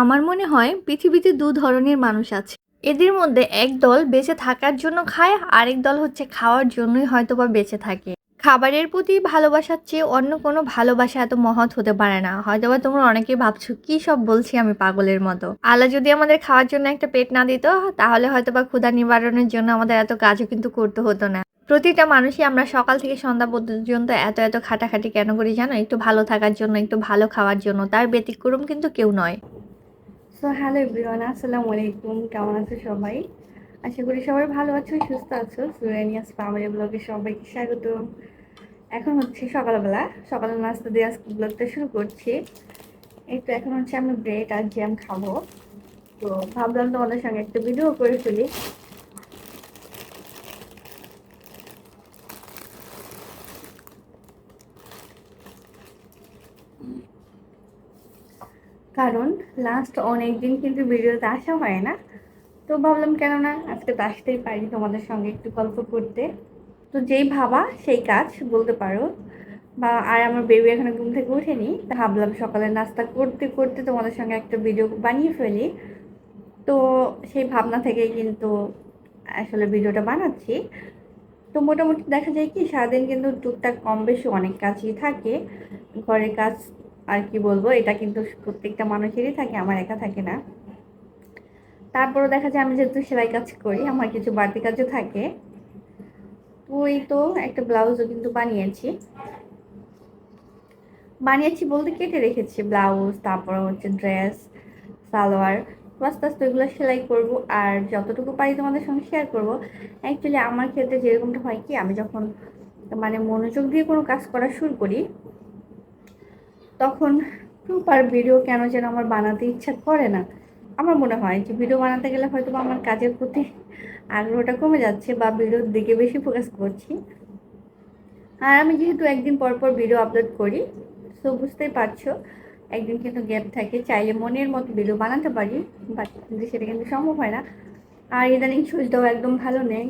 আমার মনে হয় পৃথিবীতে দু ধরনের মানুষ আছে। এদের মধ্যে এক দল বেঁচে থাকার জন্য খায়, আরেক দল হচ্ছে খাওয়ার জন্যই হয়তো বা বেঁচে থাকে। খাবারের প্রতি ভালোবাসার চেয়ে অন্য কোনো ভালোবাসা এত মহৎ হতে পারে না। হয়তো বা তোমরা অনেকেই ভাবছ, কি সব বলছি আমি পাগলের মতো? আল্লাহ যদি আমাদের খাওয়ার জন্য একটা পেট না দিত, তাহলে হয়তো বা ক্ষুধা নিবারণের জন্য আমাদের এত কাজও কিন্তু করতে হতো না। প্রতিটা মানুষই আমরা সকাল থেকে সন্ধ্যা পর্যন্ত এত এত খাটাখাটি কেন করি জানো? একটু ভালো থাকার জন্য, একটু ভালো খাওয়ার জন্য। তার ব্যতিক্রম কিন্তু কেউ নয়। সো হ্যালো এভরিওয়ান আসসালামু আলাইকুম কেমন আছো সবাই? আশা করি সবাই ভালো আছো, সুস্থ আছো। সুরেনিয়াস ফ্যামিলি ব্লগে সবাইকে স্বাগত এখন হচ্ছে সকালবেলা। সকালের নাস্তা দিয়ে আজকে ব্লগটা শুরু করছি। এই তো এখন হচ্ছে আমি ব্রেড আর জ্যাম খাব। তো ভাবলাম তোমাদের সঙ্গে একটা ভিডিও করে ফেলি। কারণ লাস্ট অনেক দিন কিন্তু ভিডিওতে আসা হয় না। তো ভাবলাম কেন না আজকে তো আসতেই পারি তোমাদের সঙ্গে একটু গল্প করতে। তো যেই ভাবা, সেই কাজ বলতে পারো। বা, আর আমার বেবি এখানে ঘুম থেকে ওঠেনি ভাবলাম সকালে নাস্তা করতে করতে তোমাদের সঙ্গে একটা ভিডিও বানিয়ে ফেলি। তো সেই ভাবনা থেকেই কিন্তু আসলে ভিডিওটা বানাচ্ছি। তো মোটামুটি দেখা যায় কি, সারাদিন কিন্তু টুকটাক কম বেশি অনেক কাজই থাকে। ঘরের কাজ আর কি বলব, এটা কিন্তু প্রত্যেকটা মানুষেরই থাকে, আমার একা থাকে না। তারপরও দেখা যায় আমি যেহেতু সেলাই কাজ করি, আমার কিছু বাড়তি কাজও থাকে। তো এই তো একটা ব্লাউজও কিন্তু বানিয়েছি। বানিয়েছি বলতে কেটে রেখেছি, ব্লাউজ, তারপর হচ্ছে ড্রেস, সালোয়ার আস্তে আস্তে ওইগুলো সেলাই করব। আর যতটুকু পারি তোমাদের সঙ্গে শেয়ার করব। অ্যাকচুয়ালি আমার ক্ষেত্রে যেরকমটা হয় কি, আমি যখন মানে মনোযোগ দিয়ে কোনো কাজ করা শুরু করি তখন প্রপার ভিডিও কেন যেন আমার বানাতে ইচ্ছা করে না। আমার মনে হয় যে ভিডিও বানাতে গেলে হয়তো বা আমার কাজের প্রতি আগ্রহটা কমে যাচ্ছে বা ভিডিওর দিকে বেশি ফোকাস করছি। আর আমি যেহেতু একদিন পর পর ভিডিও আপলোড করি সো বুঝতেই পারছ, একদিন কিন্তু গ্যাপ থাকে। চাইলে মনের মতো ভিডিও বানাতে পারি বাট কিন্তু সেটা কিন্তু সম্ভব হয় না। আর ইদানিং শরীরটাও একদম ভালো নেই।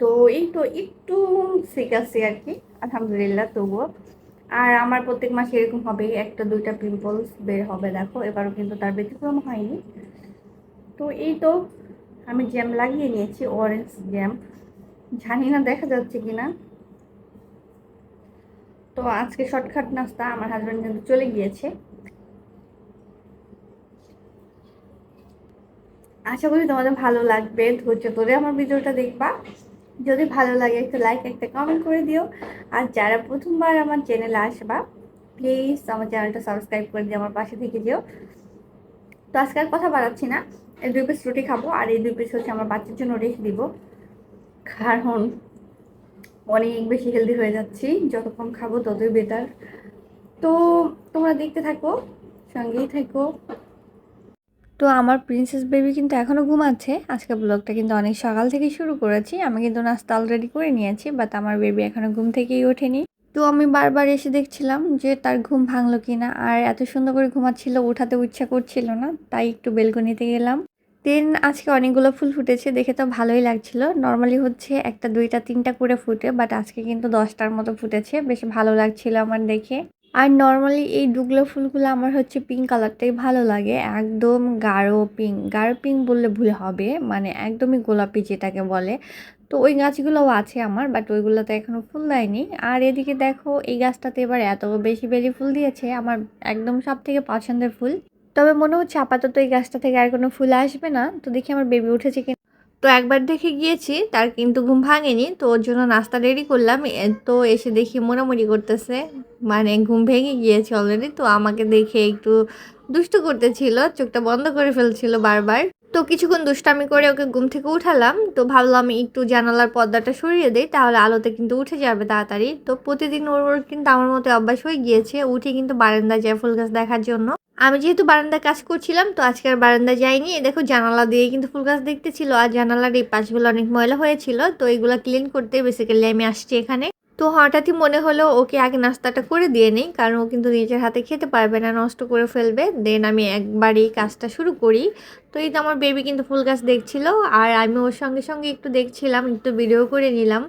তো এই তো একটু ঠিক আছে আর কি আলহামদুলিল্লাহ তবুও। আর আমার প্রত্যেক মাসে এরকম হবে, একটা দুইটা পিম্পলস বের হবে, দেখো। এবারও কিন্তু তার ব্যতিক্রম হয়নি। তো এই তো, আমি জ্যাম লাগিয়ে নিয়েছি অরেঞ্জ জ্যাম জানি না দেখা যাচ্ছে কি না তো আজকে শর্টকাট নাস্তা, আমার হাজব্যান্ড কিন্তু চলে গিয়েছে। আশা করি তোমাদের ভালো লাগবে, ধৈর্য ধরে আমার ভিডিওটা দেখবা। যদি ভালো লাগে একটা লাইক একটা কমেন্ট করে দিও। আর যারা প্রথমবার আমার চ্যানেলে আসবা প্লিজ আমার চ্যানেলটা সাবস্ক্রাইব করে দিয়ে আমার পাশে থেকে যেও তো আজকে আর কথা বাড়াচ্ছি না। এই দুই পিস রুটি খাব, আর এই দুই পিস হচ্ছে আমার বাচ্চার জন্য রেখে দিব। কারণ অনেক বেশি হেলদি হয়ে যাচ্ছি, যত কম খাব ততই বেটার তো তোমরা দেখতে থাকো, সঙ্গেই থাকো। তো আমার প্রিন্সেস বেবি কিন্তু এখনও ঘুমাচ্ছে। আজকে ব্লগটা কিন্তু অনেক সকাল থেকে শুরু করেছি। আমি কিন্তু নাস্তা অলরেডি করে নিয়েছি বাট আমার বেবি এখনও ঘুম থেকেই ওঠেনি। তো আমি বারবার এসে দেখছিলাম যে তার ঘুম ভাঙলো কিনা, আর এত সুন্দর করে ঘুমাচ্ছিল ওঠাতে ইচ্ছা করছিল না, তাই একটু বেলকনিতে গেলাম। দেন আজকে অনেকগুলো ফুল ফুটেছে, দেখে তো ভালোই লাগছিল। নর্মালি হচ্ছে একটা, দুইটা, তিনটা করে ফুটে বাট আজকে কিন্তু দশটার মতো ফুটেছে। বেশ ভালো লাগছিল আমার দেখে। আর নর্মালি এই ডুগলো ফুলগুলো আমার হচ্ছে পিঙ্ক কালারটাই ভালো লাগে। একদম গাঢ় পিঙ্ক গাঢ় পিঙ্ক বললে ভুল হবে মানে একদমই গোলাপি যেটাকে বলে। তো ওই গাছগুলোও আছে আমার বাট ওইগুলোতে এখনও ফুল দেয়নি। আর এদিকে দেখো, এই গাছটাতে এবার এত বেশি বেলি ফুল দিয়েছে, আমার একদম সব থেকে পছন্দের ফুল। তবে মনে হচ্ছে আপাতত এই গাছটা থেকে আর কোনো ফুল আসবে না। তো দেখি আমার বেবি উঠেছে কি তো একবার দেখে গিয়েছি, তার কিন্তু ঘুম ভাঙেনি, তো ওর জন্য নাস্তা রেডি করলাম তো এসে দেখি মোড়ামুড়ি করতেছে মানে ঘুম ভেঙে গিয়েছে অলরেডি তো আমাকে দেখে একটু দুষ্ট করতেছিল, চোখটা বন্ধ করে ফেলছিল বারবার। তো কিছুক্ষণ দুষ্টামি করে ওকে ঘুম থেকে উঠালাম। তো ভাবলাম একটু জানালার পর্দাটা সরিয়ে দিই, তাহলে আলোতে কিন্তু উঠে যাবে তাড়াতাড়ি। তো প্রতিদিন ওর ওর কিন্তু আমার মতো অভ্যাস হয়ে গিয়েছে উঠে কিন্তু বারান্দায় যায় ফুল গাছ দেখার জন্য। আমি যেহেতু বারান্দায় কাজ করছিলাম, তো আজকে আর বারান্দায় যাইনি। দেখো জানালা দিয়ে কিন্তু ফুল গাছ দেখতেছিল, আর জানালার এই পাশগুলো অনেক ময়লা হয়েছিল, তো এইগুলো ক্লিন করতে বেসিক্যালি আমি আসছি এখানে। তো হঠাৎই মনে হলো ওকে আগে নাস্তাটা করে দিয়ে নেই, কারণ ও কিন্তু নিজের হাতে খেতে পারবে না, নষ্ট করে ফেলবে। দেন আমি একবারই কাজটা শুরু করি। তো এই তো আমার বেবি কিন্তু ফুল গাছ দেখছিল, আর আমি ওর সঙ্গে সঙ্গে একটু দেখছিলাম, একটু ভিডিও করে নিলাম।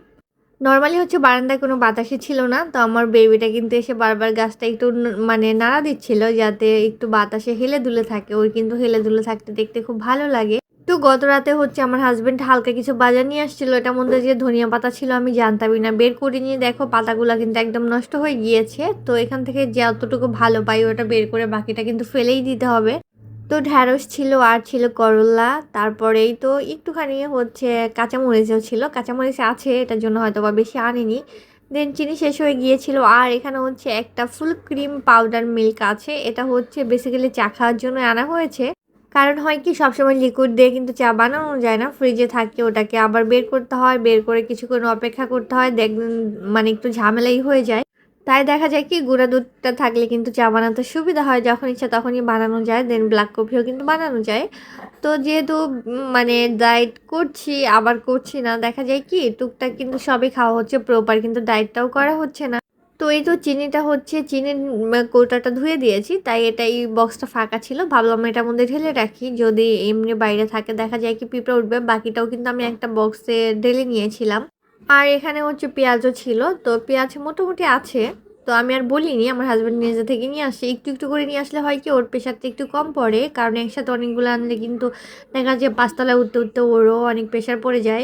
নর্মালি হচ্ছে বারান্দায় কোনো বাতাসই ছিল না, তো আমার বেবিটা কিন্তু এসে বারবার গাছটা একটু মানে নাড়া দিচ্ছিল, যাতে একটু বাতাসে হেলে দুলে থাকে। ওর কিন্তু হেলে দুলে থাকতে দেখতে খুব ভালো লাগে। তো গত রাতে হচ্ছে আমার হাজব্যান্ড হালকা কিছু বাজার নিয়ে আসছিল। এটার মধ্যে যে ধনিয়া পাতা ছিল, আমি জানতামই না। বের করে নিয়ে দেখো, পাতাগুলো কিন্তু একদম নষ্ট হয়ে গিয়েছে। তো এখান থেকে যতটুকু ভালো পাই, ওটা বের করে বাকিটা কিন্তু ফেলেই দিতে হবে। তো ঢ্যাঁড়স ছিল, আর ছিল করলা। তারপরেই তো একটুখানি হচ্ছে কাঁচামরিচও ছিল। কাঁচামরিচ আছে, এটার জন্য হয়তো বা বেশি আনিনি। দেন চিনি শেষ হয়ে গিয়েছিল। আর এখানে হচ্ছে একটা ফুল ক্রিম পাউডার মিল্ক আছে। এটা হচ্ছে বেসিক্যালি চা খাওয়ার জন্য আনা হয়েছে। কারণ হয় কি, সবসময় লিকুইড দিয়ে কিন্তু চা বানানো যায় না। ফ্রিজে থাকে, ওটাকে আবার বের করতে হয়, বের করে কিছুক্ষণ অপেক্ষা করতে হয় দেখবেন মানে একটু ঝামেলাই হয়ে যায়। তাই দেখা যায় কি, গুঁড়া দুধটা থাকলে কিন্তু চা বানাতে সুবিধা হয়, যখন ইচ্ছা তখনই বানানো যায় দেন ব্ল্যাক কফিও কিন্তু বানানো যায়। তো যেহেতু মানে ডায়েট করছি, আবার করছি না, দেখা যায় কি, টুকটাক কিন্তু সবই খাওয়া হচ্ছে প্রপার কিন্তু ডায়েটটাও করা হচ্ছে না। তো এই তো চিনিটা হচ্ছে, চিনির কৌটাটা ধুয়ে দিয়েছি, তাই এটা এই বক্সটা ফাঁকা ছিল। ভাবলাম এটার মধ্যে ঢেলে রাখি, যদি এমনি বাইরে থাকে দেখা যায় কি পিঁপড়ে উঠবে, বাকিটাও কিন্তু আমি একটা বক্সে ঢেলে নিয়েছিলাম। আর এখানে হচ্ছে পেঁয়াজও ছিল, তো পেঁয়াজ মোটামুটি আছে, তো আমি আর বলিনি, আমার হাজব্যান্ড নিজে থেকে নিয়ে আসে। একটু একটু করে নিয়ে আসলে হয় কি, ওর প্রেশারটা একটু কম পড়ে, কারণ একসাথে অনেকগুলো আনলে কিন্তু দেখা যায় পাঁচতলায় উঠতে উঠতে ওরও অনেক প্রেশার পড়ে যায়।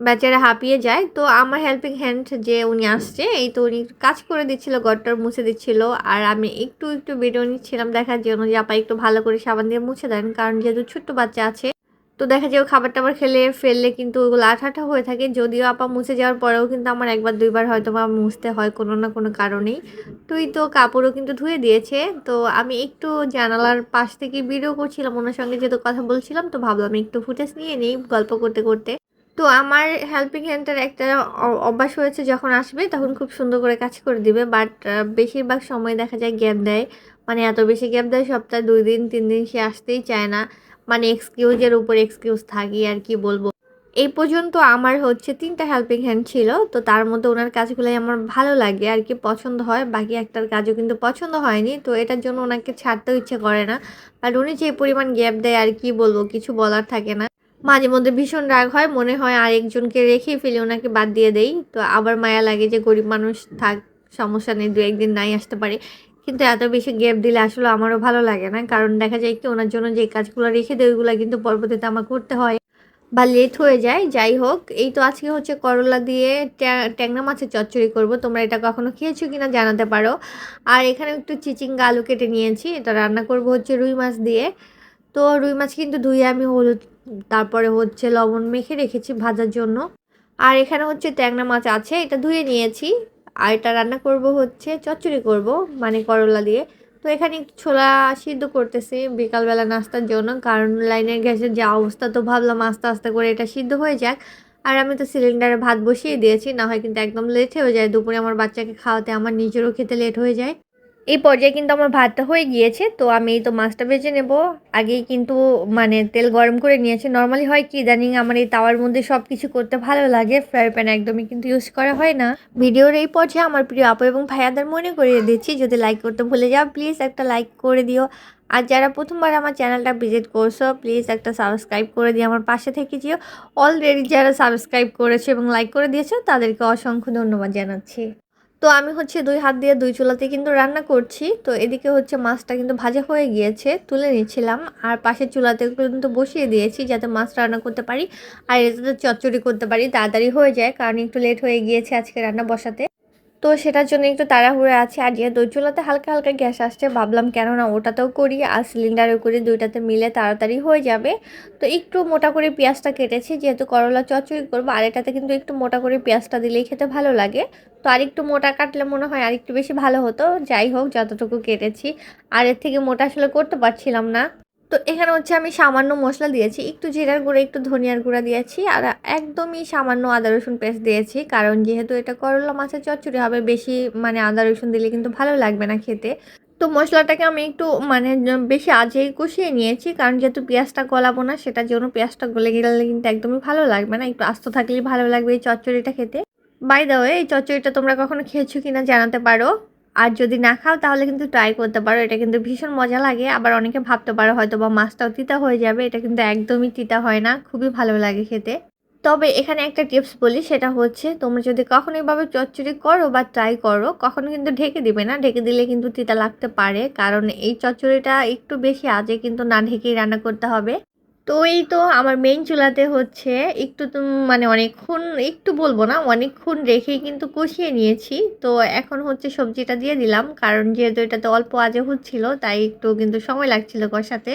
বেচারা হাঁপিয়ে যায়। তো আমার হেল্পিং হ্যান্ড যে উনি আসছে, এই তো উনি কাজ করে দিচ্ছিল, ঘরটার মুছে দিচ্ছিল। আর আমি একটু একটু ভিডিও নিচ্ছিলাম দেখার জন্য যে আপা, একটু ভালো করে সাবান দিয়ে মুছে দেন, কারণ যেহেতু ছোট্ট বাচ্চা আছে, তো দেখা যায় খাবার টাবার খেলে, ফেললে কিন্তু ওগুলো আঠাটা হয়ে থাকে। যদিও আপা মুছে যাওয়ার পরেও কিন্তু আমার একবার, দুইবার হয়তো বা মুছতে হয় কোনো না কোনো কারণেই। তুই তো কাপড়ও কিন্তু ধুয়ে দিয়েছে। তো আমি একটু জানালার পাশ থেকে ভিডিও করছিলাম, ওনার সঙ্গে যেহেতু কথা বলছিলাম, তো ভাবলাম একটু ফুটেজ নিয়ে নিই, গল্প করতে করতে। তো আমার হেল্পিং হ্যান্ডের একটা অভ্যাস হয়েছে, যখন আসবে তখন খুব সুন্দর করে কাজ করে দিবে। বাট বেশিরভাগ সময় দেখা যায় গ্যাপ দেয়। মানে এত বেশি গ্যাপ দেয়, সপ্তাহে দুই দিন, তিন দিন সে আসতেই চায় না। মানে এক্সকিউজের উপর এক্সকিউজ থাকি, আর কি বলব। এই পর্যন্ত আমার হচ্ছে তিনটা হেল্পিং হ্যান্ড ছিল। তো তার মধ্যে ওনার কাজগুলোই আমার ভালো লাগে, আর কি পছন্দ হয়। বাকি একটার কাজও কিন্তু পছন্দ হয়নি। তো এটার জন্য ওনাকে ছাড়তেও ইচ্ছে করে না। আর উনি যে পরিমাণ গ্যাপ দেয়, আর কি বলব, কিছু বলার থাকে না। মাঝে মধ্যে ভীষণ রাগ হয়, মনে হয় আরেকজনকে রেখেই ফেলে ওনাকে বাদ দিয়ে দেই। তো আবার মায়া লাগে যে গরিব মানুষ থাক, সমস্যা নেই, দু একদিন নাই আসতে পারে। কিন্তু এত বেশি গ্যাপ দিলে আসলে আমারও ভালো লাগে না। কারণ দেখা যায় কি, ওনার জন্য যে কাজগুলো রেখে দেয় ওইগুলো কিন্তু পরবর্তীতে আমার করতে হয় বা লেট হয়ে যায়। যাই হোক, এই তো আজকে হচ্ছে করলা দিয়ে ট্যা- ট্যাংরা মাছের চচ্চড়ি করব। তোমরা এটা কখনো খেয়েছো কিনা জানাতে পারো। আর এখানে একটু চিচিঙ্গা আলু কেটে নিয়েছি। এটা রান্না করব হচ্ছে রুই মাছ দিয়ে। তো রুই মাছ কিন্তু ধুয়ে আমি হলুদ তারপরে হচ্ছে লবণ মেখে রেখেছি ভাজার জন্য। আর এখানে হচ্ছে ট্যাংরা মাছ আছে, এটা ধুয়ে নিয়েছি। আর এটা রান্না করব হচ্ছে চচ্চড়ি করব মানে করলা দিয়ে। তো এখানে ছোলা সিদ্ধ করতেছি বিকালবেলা নাস্তার জন্য, কারণ লাইনের গ্যাসের যে অবস্থা, তো ভাবলাম আস্তে আস্তে করে এটা সিদ্ধ হয়ে যাক। আর আমি তো সিলিন্ডারে ভাত বসিয়ে দিয়েছি, না হয় কিন্তু একদম লেট হয়ে যায়। দুপুরে আমার বাচ্চাকে খাওয়াতে আমার নিজেরও খেতে লেট হয়ে যায়। এই পর্যায়ে কিন্তু আমার ভাতটা হয়ে গিয়েছে, তো আমি এই তো মাছটা ভেজে নেব। আগেই কিন্তু মানে তেল গরম করে নিয়েছি। নর্মালি হয় কি ইদানিং আমার এই তাওয়ার মধ্যে সব কিছু করতে ভালো লাগে ফ্রাই প্যান একদমই কিন্তু ইউজ করা হয় না। ভিডিওর এই পর্যায়ে আমার প্রিয় আপু এবং ভাইয়াদের মনে করিয়ে দিচ্ছি, যদি লাইক করতে ভুলে যাও প্লিজ একটা লাইক করে দিও। আর যারা প্রথমবার আমার চ্যানেলটা ভিজিট করছ প্লিজ একটা সাবস্ক্রাইব করে দিয়ে আমার পাশে থেকে যেও। অলরেডি যারা সাবস্ক্রাইব করেছে এবং লাইক করে দিয়েছ, তাদেরকে অসংখ্য ধন্যবাদ জানাচ্ছি। তো আমি হচ্ছে দুই হাত দিয়ে দুই চুলাতে কিন্তু রান্না করছি। তো এদিকে হচ্ছে মাছটা কিন্তু ভাজা হয়ে গিয়েছে, তুলে নিচ্ছিলাম। আর পাশের চুলাতে কিন্তু বসিয়ে দিয়েছি যাতে মাছ রান্না করতে পারি। আর এটাতে চচ্চড়ি করতে পারি, তাড়াতাড়ি হয়ে যায়, কারণ একটু লেট হয়ে গিয়েছে আজকে রান্না বসাতে। তো সেটার জন্য একটু তাড়াহুড়ো আছে। আর ওই চুলাতে হালকা হালকা গ্যাস আসছে, ভাবলাম কেন না ওটাতেও করি আর সিলিন্ডারেও করি, দুইটাতে মিলে তাড়াতাড়ি হয়ে যাবে। তো একটু মোটা করে পেঁয়াজটা কেটেছি, যেহেতু করলা চচ্চড়ি করব, আর এটাতে কিন্তু একটু মোটা করে পেঁয়াজটা দিলেই খেতে ভালো লাগে। তো আরেকটু মোটা কাটলে মনে হয় আরেকটু বেশি ভালো হতো। যাই হোক, যতটুকু কেটেছি, আর এর থেকে মোটা আসলে করতে পারছিলাম না। তো এখানে হচ্ছে আমি সামান্য মশলা দিয়েছি, একটু জিরার গুঁড়ো, একটু ধনিয়ার গুঁড়া দিয়েছি আর একদমই সামান্য আদা রসুন পেস্ট দিয়েছি, কারণ যেহেতু এটা করলা মাছের চচ্চড়ি হবে, বেশি মানে আদা রসুন দিলে কিন্তু ভালো লাগবে না খেতে। তো মশলাটাকে আমি একটু মানে বেশি আজেই কষিয়ে নিয়েছি, কারণ যেহেতু পেঁয়াজটা গলাবো না, সেটার জন্য পেঁয়াজটা গলে গেলে কিন্তু একদমই ভালো লাগবে না, একটু আস্ত থাকলেই ভালো লাগবে এই চচ্চড়িটা খেতে। বাই দা ওয়ে এই চচ্চড়িটা তোমরা কখনো খেয়েছো কিনা জানাতে পারো। আর যদি না খাও, তাহলে কিন্তু ট্রাই করতে পারো। এটা কিন্তু ভীষণ মজা লাগে। আবার অনেকে ভাবতে পারো হয়তো বা মাছটাও তিতা হয়ে যাবে। এটা কিন্তু একদমই তিতা হয় না। খুবই ভালো লাগে খেতে। তবে এখানে একটা টিপস বলি, সেটা হচ্ছে তোমরা যদি কখনো এভাবে চচ্চড়ি করো বা ট্রাই করো, কখনো কিন্তু ঢেকে দিবে না। ঢেকে দিলে কিন্তু তিতা লাগতে পারে। কারণ এই চচ্চড়িটা একটু বেশি আজে কিন্তু না ঢেকেই রান্না করতে হবে। তো এই তো আমার মেইন চুলাতে হচ্ছে একটু তো মানে অনেকক্ষণ, একটু বলব না, অনেকক্ষণ রেখেই কিন্তু কষিয়ে নিয়েছি। তো এখন হচ্ছে সবজিটা দিয়ে দিলাম, কারণ যেহেতু এটাতে অল্প আজে হচ্ছিল, তাই একটু কিন্তু সময় লাগছিল কষাতে।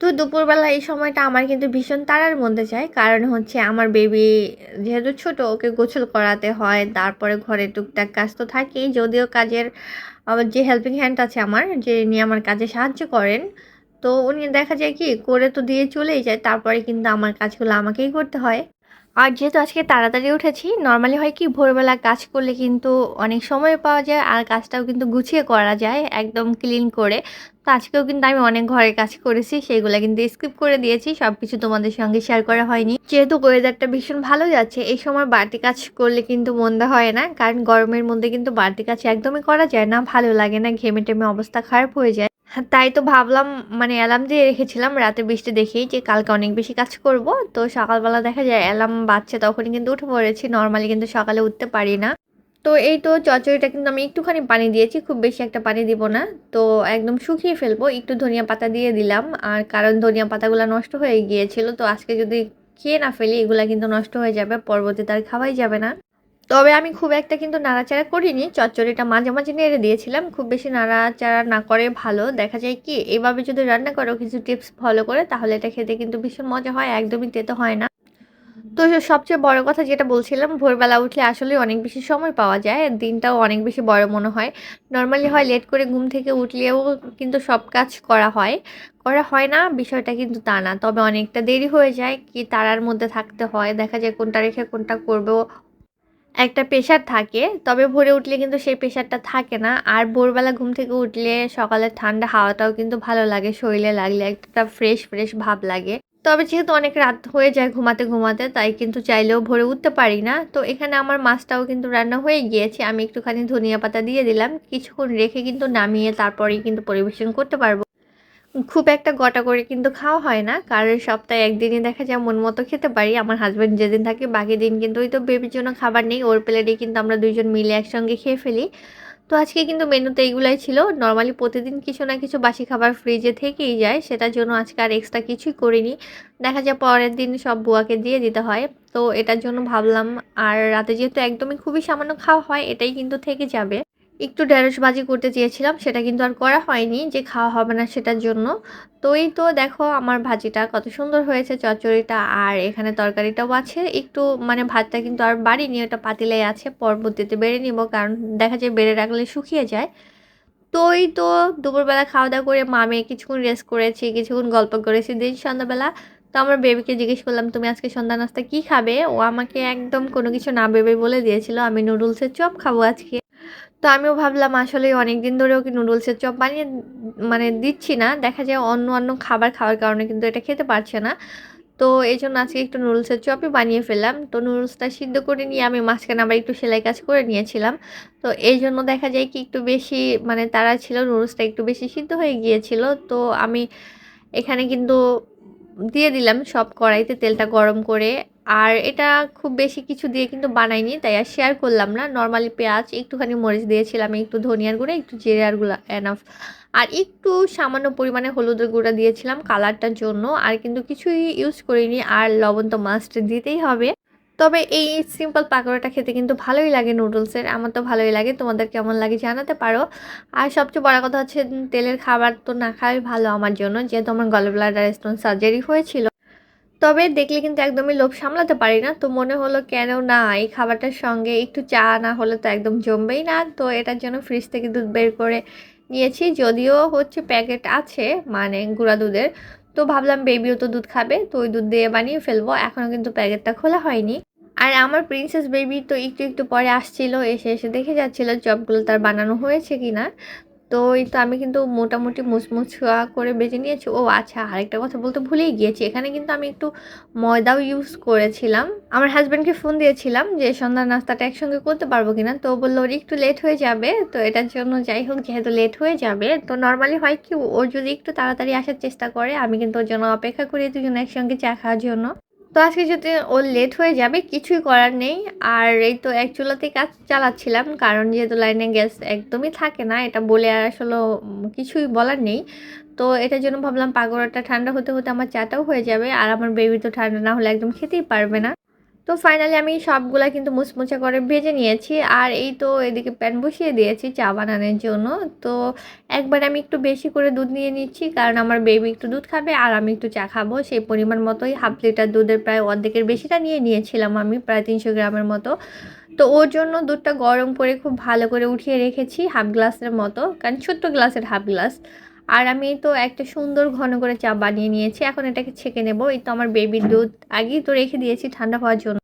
তো দুপুরবেলা এই সময়টা আমার কিন্তু ভীষণ তাড়ার মধ্যে যায়, কারণ হচ্ছে আমার বেবি যেহেতু ছোট, ওকে গোসল করাতে হয়, তারপরে ঘরে টুকটাক কাজ তো থাকেই, যদিও কাজের যে হেল্পিং হ্যান্ড আছে আমার যে নিয়ে আমার কাজে সাহায্য করেন তো উনি দেখা যায় কি, করে তো দিয়ে চলেই যায়, তারপরে কিন্তু আমার কাজগুলো আমাকেই করতে হয়। আর যেহেতু আজকে তাড়াতাড়ি উঠেছি নর্মালি হয় কি, ভোরবেলা কাজ করলে কিন্তু অনেক সময় পাওয়া যায়, আর কাজটাও কিন্তু গুছিয়ে করা যায়, একদম ক্লিন করে। তো আজকেও কিন্তু আমি অনেক ঘরের কাজ করেছি সেইগুলো কিন্তু স্কিপ করে দিয়েছি সব কিছু তোমাদের সঙ্গে শেয়ার করা হয়নি। যেহেতু ওয়েদারটা ভীষণ ভালো যাচ্ছে, এই সময় বাড়তি কাজ করলে কিন্তু মন্দা হয় না, কারণ গরমের মধ্যে কিন্তু বাড়তি কাজ একদমই করা যায় না, ভালো লাগে না ঘেমে টেমে অবস্থা খারাপ হয়ে যায়। তাই তো ভাবলাম মানে অ্যালার্ম দিয়ে রেখেছিলাম, রাতে বৃষ্টি দেখেই যে কালকে অনেক বেশি কাজ করব। তো সকালবেলা দেখা যায় অ্যালার্ম বাজছে, তখনই কিন্তু উঠে পড়েছি। নর্মালি কিন্তু সকালে উঠতে পারি না। তো এই তো চচ্চড়িটা কিন্তু আমি একটুখানি পানি দিয়েছি, খুব বেশি একটা পানি দিব না। তো একদম শুকিয়ে ফেলব, একটু ধনিয়া পাতা দিয়ে দিলাম। আর কারণ ধনিয়া পাতাগুলো নষ্ট হয়ে গিয়েছিল, তো আজকে যদি খেয়ে না ফেলি, এগুলা কিন্তু নষ্ট হয়ে যাবে, পরবর্তীতে আর খাওয়াই যাবে না। তবে আমি খুব একটা কিন্তু নাড়াচাড়া করিনি। চচ্চড়িটা মাঝে মাঝে নেড়ে দিয়েছিলাম। খুব বেশি নাড়াচাড়া না করে ভালো। দেখা যায় কি, এভাবে যদি রান্না করো, কিছু টিপস ফলো করে, তাহলে এটা খেতে কিন্তু ভীষণ মজা হয়। একদমই তেতো হয় না। তো সবচেয়ে বড় কথা যেটা বলছিলাম, ভোরবেলা উঠলে আসলে অনেক বেশি সময় পাওয়া যায়। দিনটাও অনেক বেশি বড় মনে হয়। নর্মালি হয় লেট করে ঘুম থেকে উঠলেও কিন্তু সব কাজ করা হয়। করা হয় না, বিষয়টা কিন্তু তা না। তবে অনেকটা দেরি হয়ে যায়, কি তারার মধ্যে থাকতে হয়। দেখা যায় কোনটা রেখে কোনটা করব। একটা প্রেশার থাকে, তবে ভোরে উঠলে কিন্তু সেই প্রেশারটা থাকে না। আর ভোরবেলা ঘুম থেকে উঠলে সকালের ঠান্ডা হাওয়াটাও কিন্তু ভালো লাগে, শরীরে লাগলে একটা ফ্রেশ ফ্রেশ ভাব লাগে। তবে যেহেতু অনেক রাত হয়ে যায় ঘুমাতে ঘুমাতে, তাই কিন্তু চাইলেও ভোরে উঠতে পারি না। তো এখানে আমার মাছটাও কিন্তু রান্না হয়ে গিয়েছে, আমি একটুখানি ধনিয়া পাতা দিয়ে দিলাম। কিছুক্ষণ রেখে কিন্তু নামিয়ে তারপরেই কিন্তু পরিবেশন করতে পারব। খুব একটা গোটা করে কিন্তু খাওয়া হয় না। কারণ সপ্তাহে একদিনই দেখা যায় মন মতো খেতে পারি। আমার হাজব্যান্ড যেদিন থাকে বাকি দিন কিন্তু ওই তো বেবির জন্য খাবার নেই। ওর প্লেটে কিন্তু আমরা দুইজন মিলে একসঙ্গে খেয়ে ফেলি। তো আজকে কিন্তু মেনুতে এইগুলাই ছিল। নর্মালি প্রতিদিন কিছু না কিছু বাসি খাবার ফ্রিজে থেকেই যায়। সেটার জন্য আজকে আর এক্সট্রা কিছুই করিনি। দেখা যায় পরের দিন সব বুয়াকে দিয়ে দিতে হয়। তো এটার জন্য ভাবলাম, আর রাতে যেহেতু একদমই খুবই সামান্য খাওয়া হয়, এটাই কিন্তু থেকে যাবে। একটু ঢেঁড়স ভাজি করতে চেয়েছিলাম, সেটা কিন্তু আর করা হয়নি, যে খাওয়া হবে না সেটার জন্য। তো এই তো দেখো আমার ভাজিটা কত সুন্দর হয়েছে, চচ্চড়িটা আর এখানে তরকারিটাও আছে। একটু মানে ভাতটা কিন্তু আর বাড়িনি, ওটা পাতিলে আছে, পরবর্তীতে বেড়ে নিব, কারণ দেখা যায় বেড়ে রাখলে শুকিয়ে যায়। তো এই তো দুপুরবেলা খাওয়া দাওয়া করে মামে কিছুক্ষণ রেস্ট করেছি, কিছুক্ষণ গল্প করেছি দিন সন্ধ্যাবেলা। তো আমার বেবিকে জিজ্ঞেস করলাম, তুমি আজকে সন্ধ্যা নাস্তা কী খাবে? ও আমাকে একদম কোনো কিছু না ভেবে বলে দিয়েছিল, আমি নুডলসের চপ খাব আজকে। তো আমিও ভাবলাম আসলে অনেক দিন ধরেও কি নুডলসের চপ বানিয়ে মানে দিচ্ছি না। দেখা যায় অন্য অন্য খাবার খাওয়ার কারণে কিন্তু এটা খেতে পারছে না। তো এই জন্য আজকে একটু নুডলসের চপই বানিয়ে ফেললাম। তো নুডলসটা সিদ্ধ করে নিয়ে আমি মাঝখানে আবার একটু সেলাই কাজ করে নিয়েছিলাম। তো এই জন্য দেখা যায় কি একটু বেশি মানে তারা ছিল, নুডলসটা একটু বেশি সিদ্ধ হয়ে গিয়েছিল। তো আমি এখানে কিন্তু দিয়ে দিলাম সব কড়াইতে তেলটা গরম করে। আর এটা খুব বেশি কিছু দিয়ে কিন্তু বানাইনি, তাই আর শেয়ার করলাম না। নর্মালি পেঁয়াজ, একটুখানি মরিচ দিয়েছিলাম, একটু ধনিয়ার গুঁড়া, একটু জিরার গুঁড়া এনাফ আর একটু সামান্য পরিমাণে হলুদের গুঁড়া দিয়েছিলাম কালারটার জন্য, আর কিন্তু কিছুই ইউজ করিনি, আর লবণ তো মাস্ট দিতেই হবে। তবে এই সিম্পল পাকোড়াটা খেতে কিন্তু ভালোই লাগে নুডলসের আমার তো ভালোই লাগে, তোমাদের কেমন লাগে জানাতে পারো। আর সবচেয়ে বড় কথা হচ্ছে, তেলের খাবার তো না খাওয়াই ভালো আমার জন্য, যেহেতু আমার গলব্লাডার স্টোন সার্জারি হয়েছিল। তবে দেখলে কিন্তু একদমই লোভ সামলাতে পারি না। তো মনে হলো কেন না, এই খাবারটার সঙ্গে একটু চা না হলে তো একদম জমবেই না। তো এটার জন্য ফ্রিজ থেকে দুধ বের করে নিয়েছি। যদিও হচ্ছে প্যাকেট আছে মানে গুঁড়া দুধের। তো ভাবলাম বেবিও তো দুধ খাবে, তো ওই দুধ দিয়ে বানিয়ে ফেলব। এখনও কিন্তু প্যাকেটটা খোলা হয়নি। আর আমার প্রিন্সেস বেবি তো একটু একটু পরে আসছিল, এসে এসে দেখে যাচ্ছিল, চপগুলো তার বানানো হয়েছে কিনা। তো এই তো আমি কিন্তু মোটামুটি মুচমুচা করে বেজে নিয়েছি। ও আচ্ছা আরেকটা কথা বলতে ভুলেই গিয়েছি। এখানে কিন্তু আমি একটু ময়দাও ইউজ করেছিলাম। আমার হাজব্যান্ডকে ফোন দিয়েছিলাম যে, সন্ধ্যার নাস্তাটা একসঙ্গে করতে পারব কিনা? তো বলল, ওর একটু লেট হয়ে যাবে, তো এটার জন্য যাই হোক, যেহেতু লেট হয়ে যাবে, তো নর্মালি হয় কি ওর যদি একটু তাড়াতাড়ি আসার চেষ্টা করে, আমি কিন্তু ওর জন্য অপেক্ষা করি দুজন একসঙ্গে চা খাওয়ার জন্য। তো আজকে যদি ও লেট হয়ে যাবে, কিছুই করার নেই। আর এই তো এক চুলাতে কাজ চালাচ্ছিলাম, কারণ যেহেতু লাইনে গ্যাস একদমই থাকে না, এটা বলে আর আসলে কিছুই বলার নেই। তো এটার জন্য ভাবলাম পাগোড়াটা ঠান্ডা হতে হতে আমার চাটাও হয়ে যাবে, আর আমার বেবি তো ঠান্ডা না হলে একদম খেতেই পারবে না। তো ফাইনালি আমি সবগুলা কিন্তু মুচমুচা করে ভেজে নিয়েছি। আর এই তো এদিকে প্যান বসিয়ে দিয়েছি চা বানানোর জন্য। তো একবার আমি একটু বেশি করে দুধ নিয়ে নিচ্ছি, কারণ আমার বেবি একটু দুধ খাবে আর আমি একটু চা খাব। সেই পরিমাণ মতোই হাফ লিটার দুধের প্রায় অর্ধেকের বেশিটা নিয়ে নিয়েছিলাম আমি, প্রায় তিনশো গ্রামের মতো। তো ওর জন্য দুধটা গরম করে খুব ভালো করে উঠিয়ে রেখেছি হাফ গ্লাসের মতো, কারণ ছোট্ট গ্লাসের হাফ গ্লাস আর আমি তো একটা সুন্দর ঘন করে চা বানিয়ে নিয়েছি, এখন এটাকে ছেঁকে নেব। এই তো আমার বেবির দুধ আগেই তো রেখে দিয়েছি ঠান্ডা হওয়ার জন্য।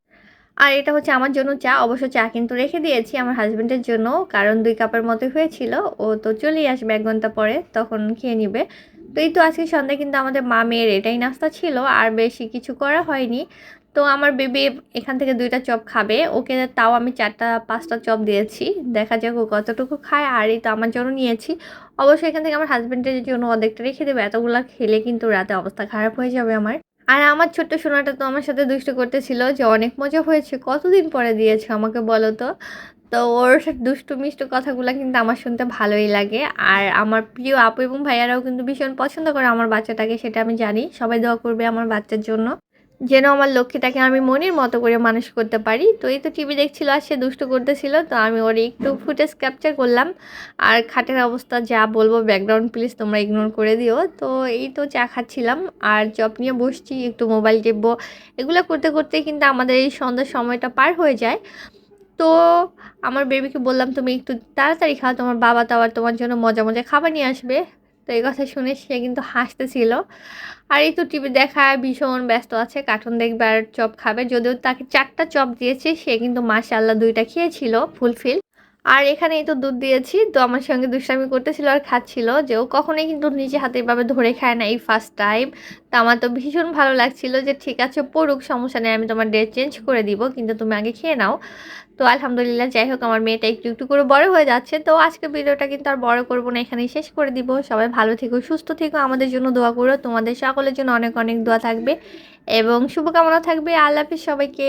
আর এটা হচ্ছে আমার জন্য চা, অবশ্য চা কিন্তু রেখে দিয়েছি আমার হাজব্যান্ডের জন্য, কারণ দুই কাপের মতো হয়েছিল। ও তো চলেই আসবে এক ঘণ্টা পরে, তখন খেয়ে নিবে। তো এই তো আজকে সন্ধ্যায় কিন্তু আমাদের মা মেয়ের এটাই নাস্তা ছিল, আর বেশি কিছু করা হয়নি। তো আমার বেবি এখান থেকে দুইটা চপ খাবে। ওকে তাও আমি চারটা, পাঁচটা চপ দিয়েছি। দেখা যাক ও কতটুকু খায়। আর এই তো আমার জন্য নিয়েছি। অবশ্যই এখান থেকে আমার হাজব্যান্ডের জন্য অর্ধেকটা রেখে দেবে। এতগুলো খেলে কিন্তু রাতে অবস্থা খারাপ হয়ে যাবে আমার। আর আমার ছোট্ট সোনাটা তো আমার সাথে দুষ্ট করতেছিল যে অনেক মজা হয়েছে। কতদিন পরে দিয়েছে আমাকে বলো তো? তো ওর দুষ্টু মিষ্টু কথাগুলো কিন্তু আমার শুনতে ভালোই লাগে। আর আমার প্রিয় আপু এবং ভাইয়ারাও কিন্তু ভীষণ পছন্দ করে আমার বাচ্চাটাকে, সেটা আমি জানি। সবাই দোয়া করবে আমার বাচ্চার জন্য। যেন আমার লক্ষ্মীটাকে আমি মনের মতো করে মানুষ করতে পারি। তো এই তো টিভি দেখছিল আর সে দুষ্ট করতেছিল, তো আমি ওর একটু ফুটেজ ক্যাপচার করলাম। আর খাটের অবস্থা যা বলব ব্যাকগ্রাউন্ড প্লিজ তোমরা ইগনোর করে দিও। তো এই তো চা খাচ্ছিলাম, আর চপ নিয়ে বসছি, একটু মোবাইল টিপবো। এগুলো করতে করতে কিন্তু আমাদের এই সন্ধ্যার সময়টা পার হয়ে যায়। তো আমার বেবিকে বললাম, তুমি একটু তাড়াতাড়ি খাও, তোমার বাবা তো আবার তোমার জন্য মজা মজা খাবার নিয়ে আসবে। তো এই কথা শুনে সে কিন্তু হাসতেছিল। আর এই তো টিভি দেখায়, ভীষণ ব্যস্ত আছে কার্টুন দেখবে আর চপ খাবে। যদিও তাকে চারটা চপ দিয়েছে, সে কিন্তু মাসা আল্লাহ দুইটা খেয়েছিল ফুলফিল আর এখানে এই তো দুধ দিয়েছি, তো আমার সঙ্গে দুষ্টামি করতেছিল আর খাচ্ছিল, যে ও কখনোই কিন্তু নিজে হাতে এভাবে ধরে খায় না এই ফার্স্ট টাইম তো আমার তো ভীষণ ভালো লাগছিল যে ঠিক আছে পড়ুক, সমস্যা নেই, আমি তোমার ড্রেস চেঞ্জ করে দিব, কিন্তু তুমি আগে খেয়ে নাও। তো আলহামদুলিল্লাহ যাই হোক, আমার মেয়েটা একটু একটু করে বড় হয়ে যাচ্ছে, তো আজকে ভিডিওটা কিন্তু আর বড় করব না, এখানেই শেষ করে দিব। সবাই ভালো থেকো, সুস্থ থেকো, আমাদের জন্য দোয়া করো, তোমাদের সকলের জন্য অনেক অনেক দোয়া থাকবে, এবং শুভকামনা থাকবে, আল্লাহ হাফিজ সবাইকে।